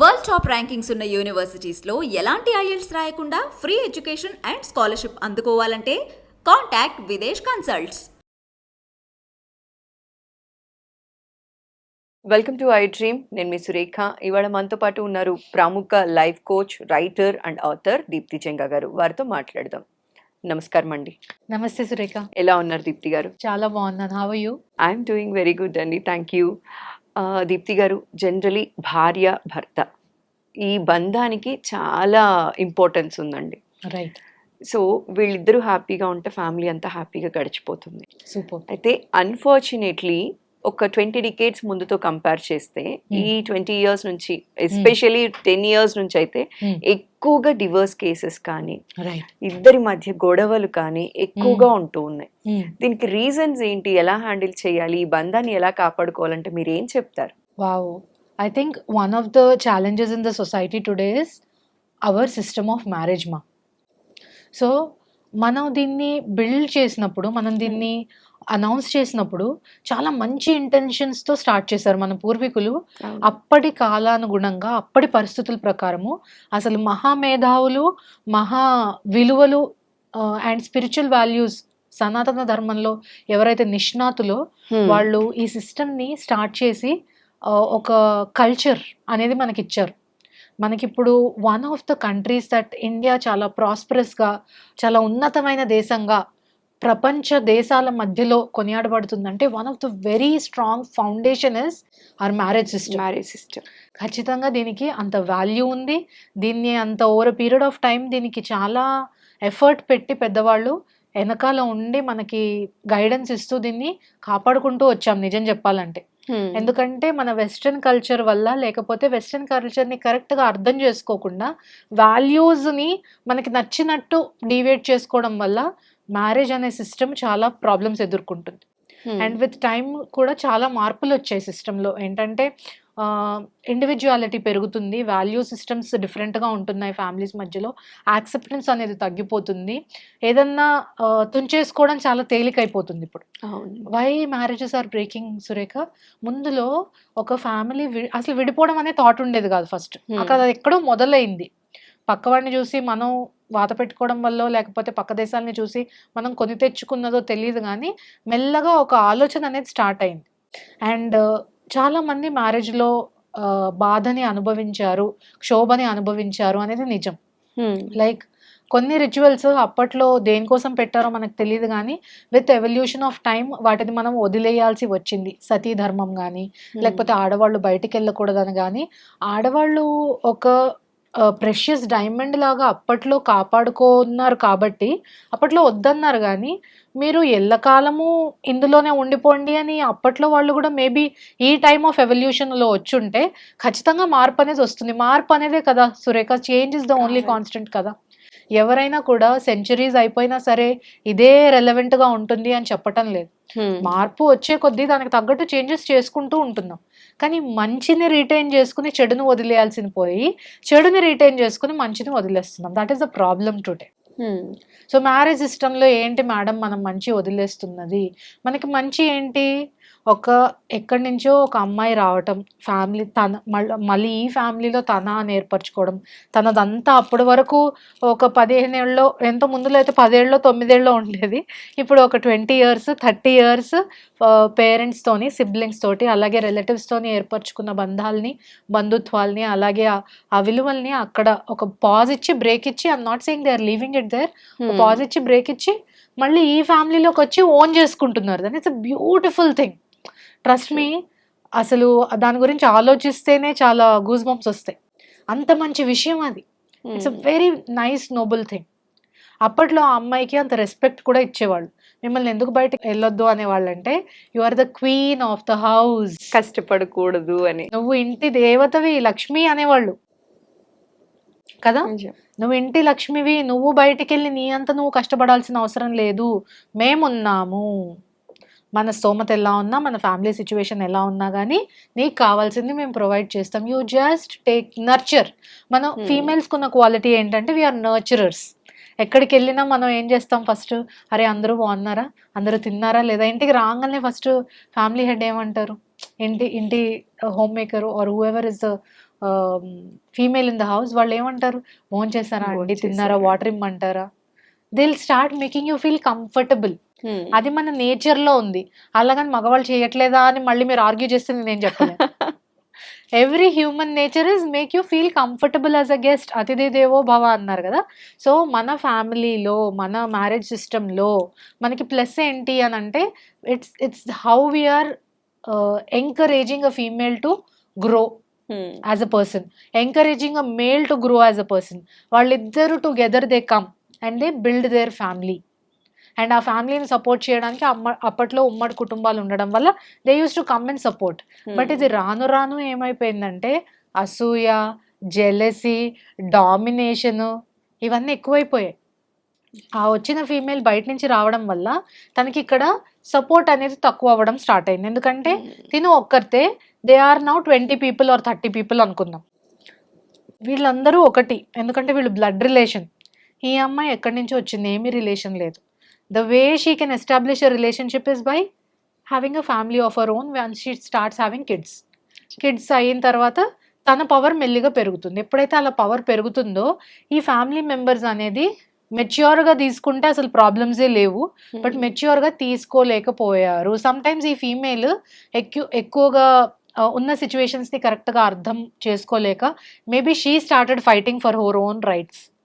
World top rankings ఉన్న యూనివర్సిటీస్లో ఎలాంటి IELTS రాయకుండా free education and scholarship అందుకోవాలంటే contact Videsh consults. Welcome to I dream. నేను మీ సురేఖ. ఇవాళ మనతో పాటు ఉన్నారు ప్రముఖ life coach writer and author Deepthi Chenga గారు. వారితో మాట్లాడదాం. నమస్కారం అండి. నమస్తే సురేఖ. ఎలా ఉన్నారు దీప్తి గారు? చాలా బాగున్నాను. How you I'm doing very good అండి. థ్యాంక్ యూ దీప్తి గారు జనరలీ భార్య భర్త. ఈ బంధానికి చాలా ఇంపార్టెన్స్ ఉందండి. రైట్ సో వీళ్ళిద్దరూ హ్యాపీగా ఉంటే ఫ్యామిలీ అంతా హ్యాపీగా గడిచిపోతుంది. సూపర్ అయితే అన్ఫార్చునేట్లీ ఒక ట్వంటీ డికేట్స్ ముందుతో కంపేర్ చేస్తే ఈ ట్వంటీ ఇయర్స్ నుంచి ఎస్పెషలీ టెన్ ఇయర్స్ నుంచి అయితే ఎక్కువగా డివర్స్ కేసెస్ కానీ ఇద్దరి మధ్య గొడవలు కానీ ఎక్కువగా ఉంటూ ఉన్నాయి. దీనికి రీజన్స్ ఏంటి? ఎలా హ్యాండిల్ చేయాలి? ఈ బంధాన్ని ఎలా కాపాడుకోవాలంటే మీరు ఏం చెప్తారు? Wow I think one of the challenges in the society today is our system of marriage మా సో మనం దీన్ని బిల్డ్ చేసినప్పుడు మనం దీన్ని అనౌన్స్ చేసినప్పుడు చాలా మంచి ఇంటెన్షన్స్తో స్టార్ట్ చేశారు మన పూర్వీకులు. అప్పటి కాలానుగుణంగా అప్పటి పరిస్థితుల ప్రకారము అసలు మహామేధావులు మహా విలువలు అండ్ స్పిరిచువల్ వాల్యూస్ సనాతన ధర్మంలో ఎవరైతే నిష్ణాతులో వాళ్ళు ఈ సిస్టమ్ని స్టార్ట్ చేసి ఒక కల్చర్ అనేది మనకి ఇచ్చారు. మనకిప్పుడు one of the countries that India చాలా ప్రాస్పరస్గా చాలా ఉన్నతమైన దేశంగా ప్రపంచ దేశాల మధ్యలో కొనియాడబడుతుందంటే one of the very strong foundation is our marriage system marriage system ఖచ్చితంగా దీనికి అంత వాల్యూ ఉంది. దీన్ని అంత ఓవర్ పీరియడ్ ఆఫ్ టైం దీనికి చాలా ఎఫర్ట్ పెట్టి పెద్దవాళ్ళు వెనకాల ఉండి మనకి గైడెన్స్ ఇస్తూ దీన్ని కాపాడుకుంటూ వచ్చాం నిజం చెప్పాలంటే. ఎందుకంటే మన వెస్ట్రన్ కల్చర్ వల్ల లేకపోతే వెస్ట్రన్ కల్చర్ని కరెక్ట్గా అర్థం చేసుకోకుండా వాల్యూస్ని మనకి నచ్చినట్టు డివేట్ చేసుకోవడం వల్ల మ్యారేజ్ అనే సిస్టమ్ చాలా ప్రాబ్లమ్స్ ఎదుర్కొంటుంది. అండ్ విత్ టైం కూడా చాలా మార్పులు వచ్చాయి సిస్టంలో ఏంటంటే ఇండివిజువాలిటీ పెరుగుతుంది వాల్యూ సిస్టమ్స్ డిఫరెంట్గా ఉంటున్నాయి ఫ్యామిలీస్ మధ్యలో. యాక్సెప్టెన్స్ అనేది తగ్గిపోతుంది. ఏదన్నా తుంచేసుకోవడం చాలా తేలికైపోతుంది ఇప్పుడు. Why marriages are breaking Surekha? ముందులో ఒక ఫ్యామిలీ అసలు విడిపోవడం అనే థాట్ ఉండేది కాదు ఫస్ట్ Hmm. అక్కడ అది ఎక్కడో మొదలైంది. పక్కవాడిని చూసి మనం వాత పెట్టుకోవడం వల్ల లేకపోతే పక్క దేశాలని చూసి మనం కొని తెచ్చుకున్నదో తెలియదు కానీ మెల్లగా ఒక ఆలోచన అనేది స్టార్ట్ అయింది. అండ్ చాలా మంది మ్యారేజ్లో బాధని అనుభవించారు క్షోభని అనుభవించారు అనేది నిజం. లైక్ కొన్ని రిచువల్స్ అప్పట్లో దేనికోసం పెట్టారో మనకు తెలియదు కానీ విత్ ఎవల్యూషన్ ఆఫ్ టైం వాటిని మనం వదిలేయాల్సి వచ్చింది. సతీ ధర్మం కానీ లేకపోతే ఆడవాళ్ళు బయటికి వెళ్ళకూడదని కానీ ఆడవాళ్ళు ఒక ప్రెషియస్ డైమండ్ లాగా అప్పట్లో కాపాడుకున్నారు కాబట్టి అప్పట్లో వద్దన్నారు కానీ మీరు ఎల్లకాలము ఇందులోనే ఉండిపోండి అని అప్పట్లో వాళ్ళు కూడా మేబీ ఈ టైమ్ ఆఫ్ ఎవల్యూషన్లో వచ్చుంటే ఖచ్చితంగా మార్పు అనేది వస్తుంది. మార్పు అనేదే కదా Surekha. Change is the only. Constant కదా. ఎవరైనా కూడా సెంచరీస్ అయిపోయినా సరే ఇదే రెలవెంట్గా ఉంటుంది అని చెప్పటం లేదు. మార్పు వచ్చే కొద్దీ దానికి తగ్గట్టు చేంజెస్ చేసుకుంటూ ఉంటున్నాం. కానీ మంచిని రీటైన్ చేసుకుని చెడును వదిలేయాల్సింది పోయి చెడుని రీటైన్ చేసుకుని మంచిని వదిలేస్తున్నాం. That is the problem today so marriage సిస్టంలో ఏంటి మేడం మనం మంచి వదిలేస్తున్నది? మనకి మంచి ఏంటి? ఒక ఎక్కడి నుంచో ఒక అమ్మాయి రావటం ఫ్యామిలీ తన మళ్ళీ మళ్ళీ ఈ ఫ్యామిలీలో తన అని ఏర్పరచుకోవడం తనదంతా అప్పటి వరకు ఒక పదిహేను ఏళ్ళలో ఎంత ముందులో అయితే పదేళ్ళలో తొమ్మిదేళ్ళలో ఉండేది. ఇప్పుడు ఒక ట్వంటీ ఇయర్స్ థర్టీ ఇయర్స్ పేరెంట్స్తోని సిబ్లింగ్స్ తోటి అలాగే రిలేటివ్స్తోని ఏర్పరచుకున్న బంధాలని బంధుత్వాల్ని అలాగే ఆ- విలువల్ని అక్కడ ఒక పాజ్ ఇచ్చి బ్రేక్ ఇచ్చి I'm not saying they are leaving it there pause ఇచ్చి బ్రేక్ ఇచ్చి మళ్ళీ ఈ ఫ్యామిలీలోకి వచ్చి ఓన్ చేసుకుంటున్నారు. That it's a beautiful thing trust మీ అసలు దాని గురించి ఆలోచిస్తేనే చాలా గూస్ బంప్స్ వస్తాయి. అంత మంచి విషయం అది. It's a very nice noble thing అప్పట్లో ఆ అమ్మాయికి అంత రెస్పెక్ట్ కూడా ఇచ్చేవాళ్ళు. మిమ్మల్ని ఎందుకు బయటకు వెళ్ళొద్దు అనేవాళ్ళు అంటే you are the queen of the house కష్టపడకూడదు అని. నువ్వు ఇంటి దేవతవి లక్ష్మి అనేవాళ్ళు. కదా? నువ్వు ఇంటి లక్ష్మివి నువ్వు బయటికి వెళ్ళి నీ అంత నువ్వు కష్టపడాల్సిన అవసరం లేదు. మేమున్నాము. మన స్తోమత ఎలా ఉన్నా మన ఫ్యామిలీ సిచ్యువేషన్ ఎలా ఉన్నా కానీ నీకు కావాల్సింది మేము ప్రొవైడ్ చేస్తాం. యూ జస్ట్ టేక్ నర్చర్ మన. ఫీమేల్స్కి ఉన్న క్వాలిటీ ఏంటంటే వీఆర్ నర్చరర్స్ ఎక్కడికి వెళ్ళినా మనం ఏం చేస్తాం ఫస్ట్ అరే అందరూ బాగున్నారా? అందరూ తిన్నారా? లేదా ఇంటికి రాగానే ఫస్ట్ ఫ్యామిలీ హెడ్ ఏమంటారు? ఇంటి ఇంటి homemaker or whoever is the female in the house వాళ్ళు ఏమంటారు? భోజనం చేస్తారా అండి? తిన్నారా? వాటర్ ఇమ్మంటారా? They'll start making you feel comfortable. అది మన నేచర్లో ఉంది. అలాగని మగవాళ్ళు చేయట్లేదా అని మళ్ళీ మీరు ఆర్గ్యూ చేస్తే నేను చెప్పలేదు every human nature is make you feel comfortable as a guest అతిథి దేవో భవ అన్నారు కదా. సో మన ఫ్యామిలీలో మన మ్యారేజ్ సిస్టంలో మనకి ప్లస్ ఏంటి అని అంటే it's it's how we're encouraging a female to grow. As a person encouraging a male to grow as a person వాళ్ళిద్దరు together they come and they build their family and ఆ ఫ్యామిలీని support చేయడానికి అమ్మ అప్పట్లో ఉమ్మడి కుటుంబాలు ఉండడం వల్ల they use to come and support but ఇది రాను రాను ఏమైపోయిందంటే అసూయ జెలసీ డామినేషన్ ఇవన్నీ ఎక్కువైపోయాయి. ఆ వచ్చిన ఫీమేల్ బయట నుంచి రావడం వల్ల తనకి ఇక్కడ సపోర్ట్ అనేది తక్కువ అవ్వడం స్టార్ట్ అయింది. ఎందుకంటే తిను ఒక్కరితే they are now twenty people or thirty people అనుకుందాం. వీళ్ళందరూ ఒకటి. ఎందుకంటే వీళ్ళు బ్లడ్ రిలేషన్ ఈ అమ్మాయి ఎక్కడి నుంచి వచ్చింది ఏమీ రిలేషన్ లేదు. The way she can establish a relationship is by having a family of her own one she starts having kids kids అయిన తర్వాత తన పవర్ మెల్లిగా పెరుగుతుంది. ఎప్పుడైతే అలా పవర్ పెరుగుతుందో ఈ ఫ్యామిలీ మెంబర్స్ అనేది మెచ్యూర్గా తీసుకుంటే అసలు ప్రాబ్లమ్సే లేవు. బట్ మెచ్యూర్గా తీసుకోలేకపోయారు. సమ్ టైమ్స్ ఈ ఫీమేల్ ఎక్కువ ఎక్కువగా ఉన్న సిచ్యువేషన్స్ని కరెక్ట్గా అర్థం చేసుకోలేక maybe she started fighting for her own rights Hmm.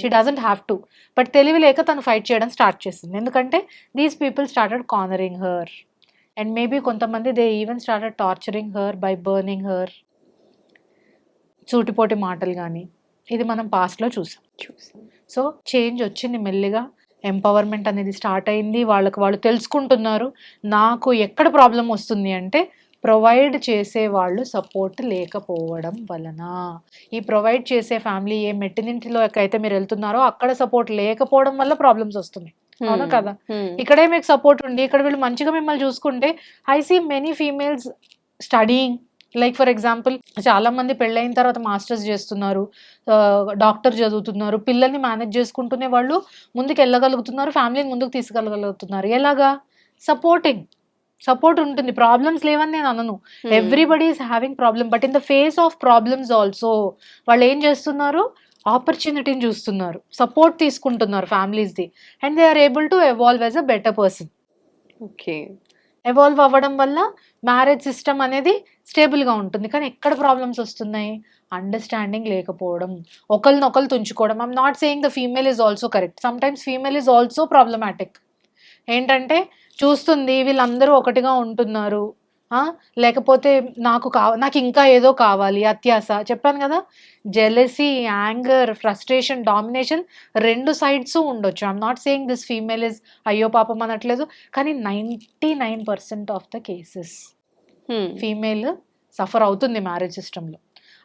She doesn't have to but తెలివి లేక తను ఫైట్ చేయడం స్టార్ట్ చేసింది. ఎందుకంటే these people started cornering her and maybe కొంతమంది they even started torturing her by burning her సూటిపోటి మాటలు కానీ ఇది మనం పాస్ట్లో చూసాం. చూసాం. సో చేంజ్ వచ్చింది మెల్లిగా. ఎంపవర్మెంట్ అనేది స్టార్ట్ అయింది. వాళ్ళకి వాళ్ళు తెలుసుకుంటున్నారు. నాకు ఎక్కడ ప్రాబ్లం వస్తుంది అంటే ప్రొవైడ్ చేసే వాళ్ళు సపోర్ట్ లేకపోవడం వలన. ఈ ప్రొవైడ్ చేసే ఫ్యామిలీ ఏ మెట్టినింటిలో అయితే మీరు వెళ్తున్నారో అక్కడ సపోర్ట్ లేకపోవడం వల్ల ప్రాబ్లమ్స్ వస్తున్నాయి. అవునా. కదా. ఇక్కడే మీకు సపోర్ట్ ఉంది. ఇక్కడ వీళ్ళు మంచిగా మిమ్మల్ని చూసుకుంటే I see many females studying like for example చాలా మంది పెళ్ళైన తర్వాత మాస్టర్స్ చేస్తున్నారు. డాక్టర్ చదువుతున్నారు. పిల్లల్ని మేనేజ్ చేసుకుంటూనే వాళ్ళు ముందుకు వెళ్ళగలుగుతున్నారు. ఫ్యామిలీని ముందుకు తీసుకెళ్ళగలుగుతున్నారు. ఎలాగా? సపోర్టింగ్ సపోర్ట్ ఉంటుంది. ప్రాబ్లమ్స్ లేవని నేను అనను. Everybody is having problem but in the face of problems also వాళ్ళు ఏం చేస్తున్నారు? ఆపర్చునిటీని చూస్తున్నారు. సపోర్ట్ తీసుకుంటున్నారు ఫ్యామిలీస్ది and they are able to evolve as a better person okay evolve అవ్వడం వల్ల మ్యారేజ్ సిస్టమ్ అనేది స్టేబుల్గా ఉంటుంది. కానీ ఎక్కడ ప్రాబ్లమ్స్ వస్తున్నాయి? అండర్స్టాండింగ్ లేకపోవడం ఒకరినొకరు తుంచుకోవడం. I'm not saying the female is also correct sometimes female is also problematic ఏంటంటే చూస్తుంది వీళ్ళందరూ ఒకటిగా ఉంటున్నారు. లేకపోతే నాకు కావ నాకు ఇంకా ఏదో కావాలి అత్యాస. చెప్పాను కదా? జెలసీ యాంగర్ ఫ్రస్ట్రేషన్ డామినేషన్ రెండు సైడ్స్ ఉండొచ్చు. I'm not saying this female is అయ్యో పాపం అనట్లేదు. కానీ ninety nine percent of the cases. Female suffer అవుతుంది మ్యారేజ్ సిస్టంలో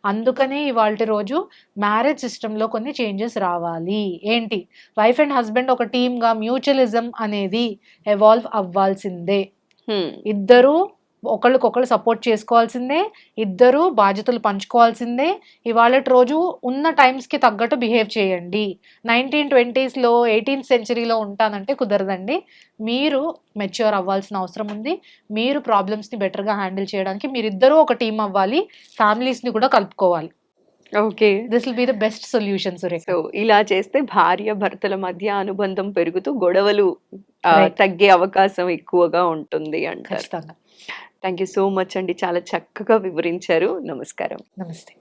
అందుకనే ఇవాళ రోజు మ్యారేజ్ సిస్టంలో కొన్ని చేంజెస్ రావాలి. ఏంటి? వైఫ్ అండ్ హస్బెండ్ ఒక టీమ్గా మ్యూచువలిజం అనేది ఎవాల్వ్ అవ్వాల్సిందే. Hmm. ఇద్దరు ఒకళ్ళకొకళ్ళు సపోర్ట్ చేసుకోవాల్సిందే ఇద్దరు బాధ్యతలు పంచుకోవాల్సిందే. ఇవాళ రోజు ఉన్న టైమ్స్కి తగ్గట్టు బిహేవ్ చేయండి. నైన్టీన్ ట్వంటీస్లో ఎయిటీన్త్ సెంచరీలో ఉంటానంటే కుదరదండి. మీరు మెచ్యూర్ అవ్వాల్సిన అవసరం ఉంది. మీరు ప్రాబ్లమ్స్ని బెటర్గా హ్యాండిల్ చేయడానికి మీరిద్దరూ ఒక టీం అవ్వాలి. ఫ్యామిలీస్ని కూడా కలుపుకోవాలి. Okay this will be the best solution Surekha so ఇలా చేస్తే భార్య భర్తల మధ్య అనుబంధం పెరుగుతూ గొడవలు. తగ్గే అవకాశం ఎక్కువగా ఉంటుంది అంటారు. థ్యాంక్ యూ సో మచ్ అండి. చాలా చక్కగా వివరించారు. నమస్కారం. నమస్తే.